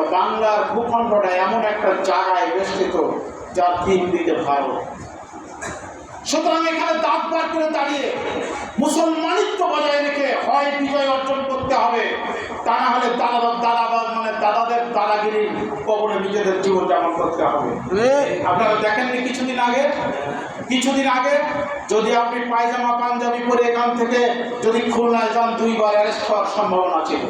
বাংলার ভূখণ্ডটা এমন একটা জায়গায় বেষ্টিত যার তিন দিকে ভারত সুতরাং এখানে দাঁত বার করে দাঁড়িয়ে মুসলমানিত্ব বজায় রেখে হয় বিজয় অর্জন করতে হবে। তা না হলে দাদা দাদাবাদ মানে দাদাদের দাদাগিরি কবরে নিজেদের জীবন যাপন করতে হবে। আপনারা দেখেননি কিছুদিন আগে? কিছুদিন আগে যদি আপনি পায়জামা পাঞ্জাবি পরে এখান থেকে যদি খুলনায় যান দুইবার অ্যারেস্ট হওয়ার সম্ভাবনা ছিল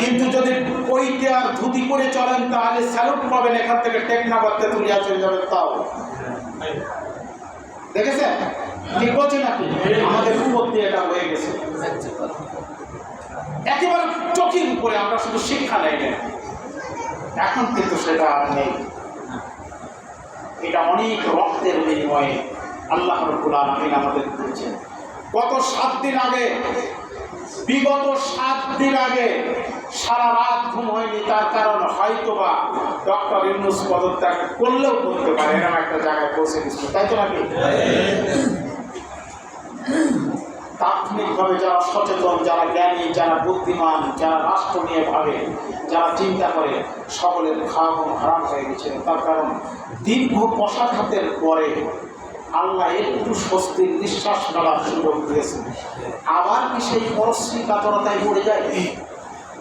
কিন্তু যদি পৈতে আর ধুতি পরে চলেন তাহলে স্যালুট পাবেন এখান থেকে টেকনাবাদ তেতুলিয়া চলে যাবেন তাও। দেখেছেন? ঠিক বলছে নাকি আমাদের দিয়ে এটা হয়ে গেছে। একেবারে চোখের উপরে আমরা শুধু শিক্ষা নেই। এখন কিন্তু সেটা আর নেই। এটা অনেক রক্তের বিনিময়ে আল্লাহ রব্বুল আলমিন আমাদের দিয়েছেন গত সাত দিন আগে, বিগত সাত দিন আগে সারা রাত ঘুম হয়নি, তার কারণ হয়তোবা ডক্টর ইউনুস পদত্যাগ করলেও করতে পারে, এরকম একটা জায়গায় পৌঁছে গেছিল। তাই তো নাকি? তাৎক্ষণিকভাবে যারা সচেতন, যারা জ্ঞানী, যারা বুদ্ধিমান, যারা রাষ্ট্র নিয়ে ভাবে, যারা চিন্তা করে, সকলের খাওয়া হারাম হয়ে গেছে। তার কারণ, দীর্ঘ পশাঘাতের পরে আল্লাহ একটু স্বস্তির নিঃশ্বাস নেওয়ার সুযোগ দিয়েছেন। আবার কি সেই পরশ্রী কাতরতায় পড়ে যায়?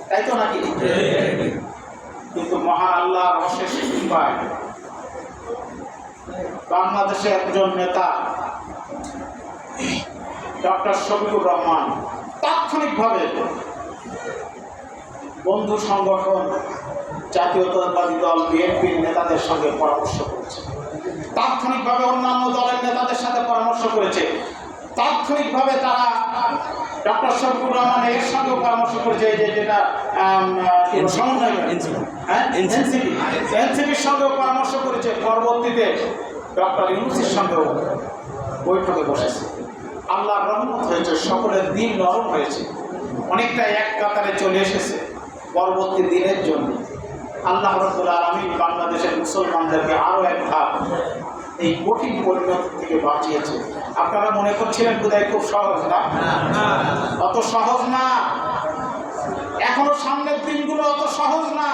তাই তো নাকি? কিন্তু মহান আল্লাহর অশেষ পায় বাংলাদেশে একজন নেতা ডক্টর শফিকুর রহমান তাৎক্ষণিকভাবে বন্ধু সংগঠন জাতীয়তাবাদী দল বিএনপির নেতাদের সঙ্গে পরামর্শ করেছে। তাৎক্ষণিকভাবে অন্যান্য দলের নেতাদের সাথে পরামর্শ করেছে। তাৎক্ষণিকভাবে তারা ডক্টর শফিকুর রহমান এর সঙ্গে পরামর্শ করেছে যে যেটা সমন্বয় হ্যাঁ? এনসিপি। এনসিপির সঙ্গেও পরামর্শ করেছে। পরবর্তীতে ডক্টর ইউনুসের সঙ্গেও বৈঠকে বসেছে। আল্লাহর রহমত হয়েছে, সকলের দিন নরম হয়েছে। অনেকটা এক কাতারে চলে এসেছে পরবর্তী দিনের জন্য। আল্লাহ রব্বুল আলমিন বাংলাদেশের মুসলমানদেরকে আরও এক ধাপ এই কঠিন পরিণতি থেকে বাঁচিয়েছে। আপনারা মনে করছিলেন বোধহয় খুব সহজ না? অত সহজ না। এখনও সামনের দিনগুলো অত সহজ না।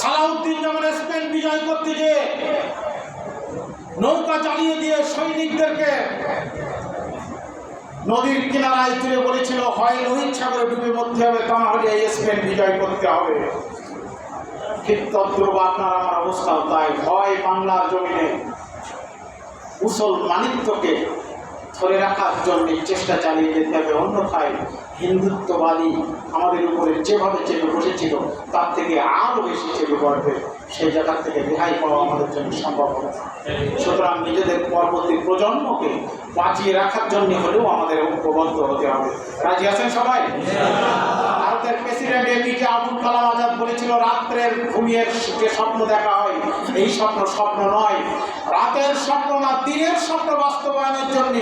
সালাউদ্দিন যেমন স্পেন বিজয় করতে গিয়ে নৌকা চালিয়ে দিয়ে সৈনিকদেরকে নদীর কিনারায় তুলে বলেছিল, হয় লোহিত সাগরে ডুবে মরতে হবে, তা না হলে স্পেন বিজয় করতে হবে। ঠিক তদ্রুপ আপনার আমার অবস্থাও তাই। হয় বাংলার জমিনে। মুসলমানিত্বকে ধরে রাখার জন্য চেষ্টা চালিয়ে যেতে হবে, অন্যথায় হিন্দুত্ববাদী আমাদের উপরে যেভাবে চেপে বসেছিল, তার থেকে আরও বেশি চেপে পড়বে সেই জায়গা থেকে রেহাই পাওয়া আমাদের জন্য সম্ভব হবে। সুতরাং নিজেদের পরবর্তী প্রজন্মকে বাঁচিয়ে রাখার জন্য হলেও আমাদের ঐক্যবদ্ধ হতে হবে। রাজি আছেন সবাই? ভারতের প্রেসিডেন্ট এপিজে আবুল কালাম আজাদ বলেছিল, রাত্রের ঘুমিয়ে যে স্বপ্ন দেখা হয় এই স্বপ্ন স্বপ্ন নয়। রাতের স্বপ্ন না, দিনের স্বপ্ন বাস্তবায়নের জন্য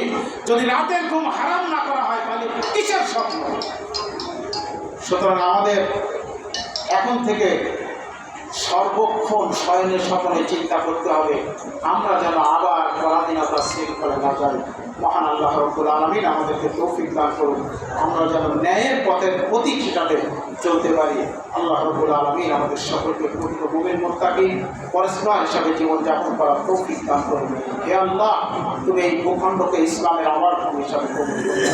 যদি রাতের ঘুম হারাম না করা হয়, তাহলে কিসের স্বপ্ন? সুতরাং আমাদের এখন থেকে সর্বক্ষণ স্বয়নের স্বপ্নে চিন্তা করতে হবে, আমরা যেন আবার পরাধীনতার শৃঙ্খলা না যাই মহান আল্লাহ রব্বুল আলমিন আমাদেরকে তৌফিক দান করুন। আমরা যেন ন্যায়ের পথের প্রতীক হিসাবে চলতে পারি। আল্লাহ রব্বুল আলমিন আমাদের সকলকে পূর্ণ মুমিন মোত্তাকি, পরস্পর হিসাবে জীবনযাপন করার তৌফিক দান করুন। হে আল্লাহ, তুমি এই ভূখণ্ডকে ইসলামের আবার হিসাবে কবুল করুন।